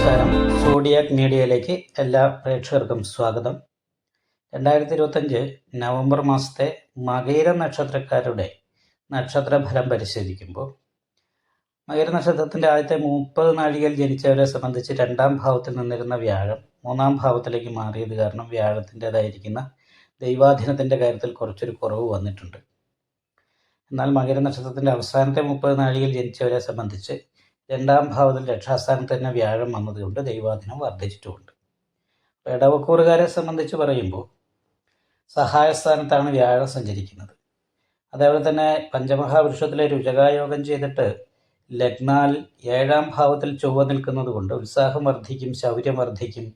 നമസ്കാരം. സോഡിയാക് മീഡിയയിലേക്ക് എല്ലാ പ്രേക്ഷകർക്കും സ്വാഗതം. രണ്ടായിരത്തി ഇരുപത്തഞ്ച് നവംബർ മാസത്തെ മകയിര നക്ഷത്രക്കാരുടെ നക്ഷത്രഫലം പരിശോധിക്കുമ്പോൾ മകര നക്ഷത്രത്തിന്റെ ആദ്യത്തെ മുപ്പത് നാഴികയിൽ ജനിച്ചവരെ സംബന്ധിച്ച് രണ്ടാം ഭാവത്തിൽ നിന്നിരുന്ന വ്യാഴം മൂന്നാം ഭാവത്തിലേക്ക് മാറിയത് കാരണം വ്യാഴത്തിന്റെതായിരിക്കുന്ന ദൈവാധീനത്തിന്റെ കാര്യത്തിൽ കുറച്ചൊരു കുറവ് വന്നിട്ടുണ്ട്. എന്നാൽ മകര നക്ഷത്രത്തിന്റെ അവസാനത്തെ മുപ്പത് നാഴികയിൽ ജനിച്ചവരെ സംബന്ധിച്ച് രണ്ടാം ഭാവത്തിൽ രക്ഷാസ്ഥാനത്ത് തന്നെ വ്യാഴം വന്നതുകൊണ്ട് ദൈവാധീനം വർദ്ധിച്ചിട്ടുമുണ്ട്. അപ്പോൾ ഇടവക്കൂറുകാരെ സംബന്ധിച്ച് പറയുമ്പോൾ സഹായസ്ഥാനത്താണ് വ്യാഴം സഞ്ചരിക്കുന്നത്. അതേപോലെ തന്നെ പഞ്ചമഹാപുരുഷത്തിലെ രുചകായോഗം ചെയ്തിട്ട് ലഗ്നാൽ ഏഴാം ഭാവത്തിൽ ചൊവ്വ നിൽക്കുന്നത് കൊണ്ട് ഉത്സാഹം വർദ്ധിക്കും ശൗര്യം വർദ്ധിക്കും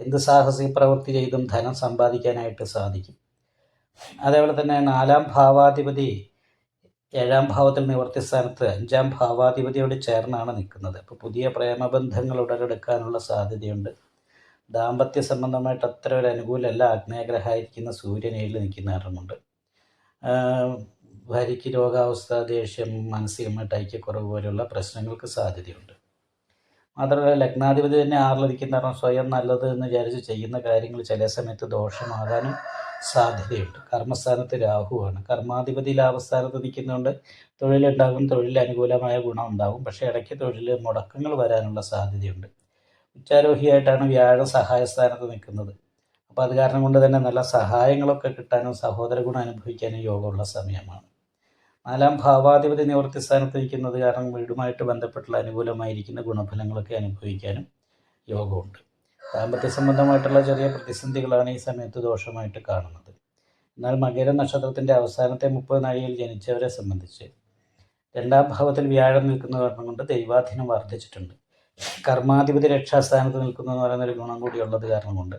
എന്ത് സാഹസിക പ്രവൃത്തി ചെയ്തും ധനം സമ്പാദിക്കാനായിട്ട് സാധിക്കും. അതേപോലെ തന്നെ നാലാം ഭാവാധിപതി ഏഴാം ഭാവത്തിൽ നിവർത്തി സ്ഥാനത്ത് അഞ്ചാം ഭാവാധിപതിയോട് ചേർന്നാണ് നിൽക്കുന്നത്. അപ്പോൾ പുതിയ പ്രേമബന്ധങ്ങൾ ഉടലെടുക്കാനുള്ള സാധ്യതയുണ്ട്. ദാമ്പത്യ സംബന്ധമായിട്ട് അത്ര ഒരു അനുകൂലമല്ല. ആഗ്നേയഗ്രഹമായിരിക്കുന്ന സൂര്യൻ നിൽക്കുന്ന കാരണമുണ്ട്. ഭാര്യയ്ക്ക് രോഗാവസ്ഥ ദേഷ്യം മാനസികമായിട്ട് ഐക്യക്കുറവ് പോലെയുള്ള പ്രശ്നങ്ങൾക്ക് സാധ്യതയുണ്ട്. മാത്രമല്ല ലഗ്നാധിപതി തന്നെ ആറിലിരിക്കുന്ന കാരണം സ്വയം നല്ലത് എന്ന് വിചാരിച്ച് ചെയ്യുന്ന കാര്യങ്ങൾ ചില സമയത്ത് ദോഷമാകാനും സാധ്യതയുണ്ട്. കർമ്മസ്ഥാനത്ത് രാഹുവാണ്. കർമാധിപതി ലാഭസ്ഥാനത്ത് നിൽക്കുന്നതുകൊണ്ട് തൊഴിലുണ്ടാകും തൊഴിൽ അനുകൂലമായ ഗുണം ഉണ്ടാകും. പക്ഷേ ഇടയ്ക്ക് തൊഴിൽ മുടക്കങ്ങൾ വരാനുള്ള സാധ്യതയുണ്ട്. ഉച്ചാരോഹിയായിട്ടാണ് വ്യാഴം സഹായസ്ഥാനത്ത് നിൽക്കുന്നത്. അപ്പോൾ അത് കാരണം കൊണ്ട് തന്നെ നല്ല സഹായങ്ങളൊക്കെ കിട്ടാനും സഹോദര ഗുണം അനുഭവിക്കാനും യോഗമുള്ള സമയമാണ്. നാലാം ഭാവാധിപതി നിവൃത്തി സ്ഥാനത്ത് നിൽക്കുന്നത് കാരണം വീടുമായിട്ട് ബന്ധപ്പെട്ടുള്ള അനുകൂലമായിരിക്കുന്ന ഗുണഫലങ്ങളൊക്കെ അനുഭവിക്കാനും യോഗമുണ്ട്. ദാമ്പത്യ സംബന്ധമായിട്ടുള്ള ചെറിയ പ്രതിസന്ധികളാണ് ഈ സമയത്ത് ദോഷമായിട്ട് കാണുന്നത്. എന്നാൽ മകര നക്ഷത്രത്തിന്റെ അവസാനത്തെ മുപ്പത് നാഴികയിൽ ജനിച്ചവരെ സംബന്ധിച്ച് രണ്ടാം ഭാവത്തിൽ വ്യാഴം നിൽക്കുന്ന കാരണം കൊണ്ട് ദൈവാധീനം വർദ്ധിച്ചിട്ടുണ്ട്. കർമാധിപതി രക്ഷാസ്ഥാനത്ത് നിൽക്കുന്നതെന്ന് പറയുന്ന ഒരു ഗുണം കൂടിയുള്ളത് കാരണം കൊണ്ട്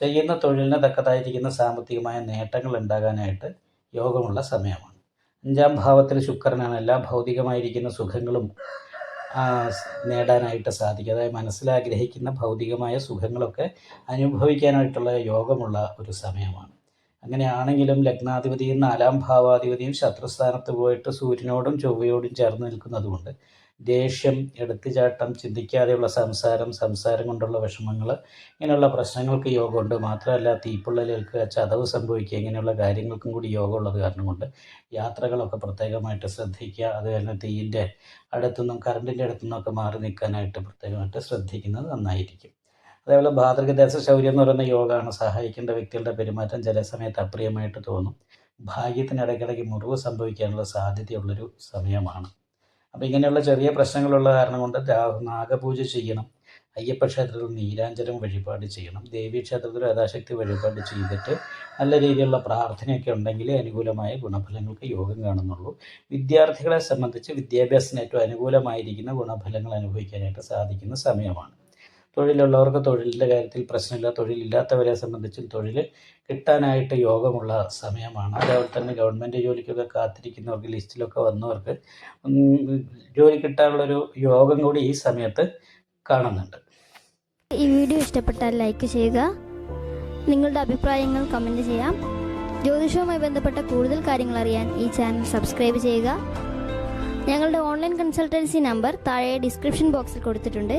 ചെയ്യുന്ന തൊഴിലിന് തക്കതായിരിക്കുന്ന സാമ്പത്തികമായ നേട്ടങ്ങൾ ഉണ്ടാകാനായിട്ട് യോഗമുള്ള സമയമാണ്. അഞ്ചാം ഭാവത്തിൽ ശുക്രനാണ്. എല്ലാ ഭൗതികമായിരിക്കുന്ന സുഖങ്ങളും നേടാനായിട്ട് സാധിക്കും. അതായത് മനസ്സിലാഗ്രഹിക്കുന്ന ഭൗതികമായ സുഖങ്ങളൊക്കെ അനുഭവിക്കാനായിട്ടുള്ള യോഗമുള്ള ഒരു സമയമാണ്. അങ്ങനെയാണെങ്കിലും ലഗ്നാധിപതിയും നാലാം ഭാവാധിപതിയും ശത്രുസ്ഥാനത്ത് പോയിട്ട് സൂര്യനോടും ചൊവ്വയോടും ചേർന്ന് നിൽക്കുന്നതുകൊണ്ട് ദേഷ്യം എടുത്തുചാട്ടം ചിന്തിക്കാതെയുള്ള സംസാരം സംസാരം കൊണ്ടുള്ള വിഷമങ്ങൾ ഇങ്ങനെയുള്ള പ്രശ്നങ്ങൾക്ക് യോഗമുണ്ട്. മാത്രമല്ല തീപ്പൊള്ളലേൽക്കുക ചതവ് സംഭവിക്കുക ഇങ്ങനെയുള്ള കാര്യങ്ങൾക്കും കൂടി യോഗമുള്ളത് കാരണം കൊണ്ട് യാത്രകളൊക്കെ പ്രത്യേകമായിട്ട് ശ്രദ്ധിക്കുക. അതുപോലെ തീയിന്റെ അടുത്തുനിന്നും കറണ്ടിന്റെ അടുത്തുനിന്നൊക്കെ മാറി നിൽക്കാനായിട്ട് പ്രത്യേകമായിട്ട് ശ്രദ്ധിക്കുന്നത് നന്നായിരിക്കും. അതേപോലെ ഭാതൃകദേശ ശൗര്യം എന്ന് പറയുന്ന യോഗമാണ്. സഹായിക്കേണ്ട വ്യക്തികളുടെ പെരുമാറ്റം ചില സമയത്ത് അപ്രിയമായിട്ട് തോന്നും. ഭാഗ്യത്തിന് ഇടയ്ക്കിടയ്ക്ക് മുറിവ് സംഭവിക്കാനുള്ള സാധ്യതയുള്ളൊരു സമയമാണ്. അപ്പോൾ ഇങ്ങനെയുള്ള ചെറിയ പ്രശ്നങ്ങളുള്ള കാരണം കൊണ്ട് നാഗപൂജ ചെയ്യണം. അയ്യപ്പ ക്ഷേത്രത്തിൽ നീരാഞ്ജനം വഴിപാട് ചെയ്യണം. ദേവീ ക്ഷേത്രത്തിൽ യഥാശക്തി വഴിപാട് ചെയ്തിട്ട് നല്ല രീതിയിലുള്ള പ്രാർത്ഥനയൊക്കെ ഉണ്ടെങ്കിൽ അനുകൂലമായ ഗുണഫലങ്ങൾക്ക് യോഗം കാണുന്നുള്ളൂ. വിദ്യാർത്ഥികളെ സംബന്ധിച്ച് വിദ്യാഭ്യാസത്തിന് ഏറ്റവും അനുകൂലമായിരിക്കുന്ന ഗുണഫലങ്ങൾ അനുഭവിക്കാനായിട്ട് സാധിക്കുന്ന സമയമാണ്. തൊഴിലുള്ളവർക്ക് തൊഴിലിന്റെ കാര്യത്തിൽ പ്രശ്നമില്ല. തൊഴിലില്ലാത്തവരെ സംബന്ധിച്ചും തൊഴിൽ കിട്ടാനായിട്ട് യോഗമുള്ള സമയമാണ്. അതേപോലെ തന്നെ ഗവൺമെന്റ് ജോലിക്കൊക്കെ കാത്തിരിക്കുന്നവർക്ക് ലിസ്റ്റിലൊക്കെ വന്നവർക്ക് ജോലി കിട്ടാനുള്ളൊരു യോഗം കൂടി ഈ സമയത്ത് കാണുന്നുണ്ട്. ഈ വീഡിയോ ഇഷ്ടപ്പെട്ടാൽ ലൈക്ക് ചെയ്യുക. നിങ്ങളുടെ അഭിപ്രായങ്ങൾ കമന്റ് ചെയ്യാം. ജ്യോതിഷവുമായി ബന്ധപ്പെട്ട കൂടുതൽ കാര്യങ്ങൾ അറിയാൻ ഈ ചാനൽ സബ്സ്ക്രൈബ് ചെയ്യുക. ഞങ്ങളുടെ ഓൺലൈൻ കൺസൾട്ടൻസി നമ്പർ താഴെ ഡിസ്ക്രിപ്ഷൻ ബോക്സിൽ കൊടുത്തിട്ടുണ്ട്.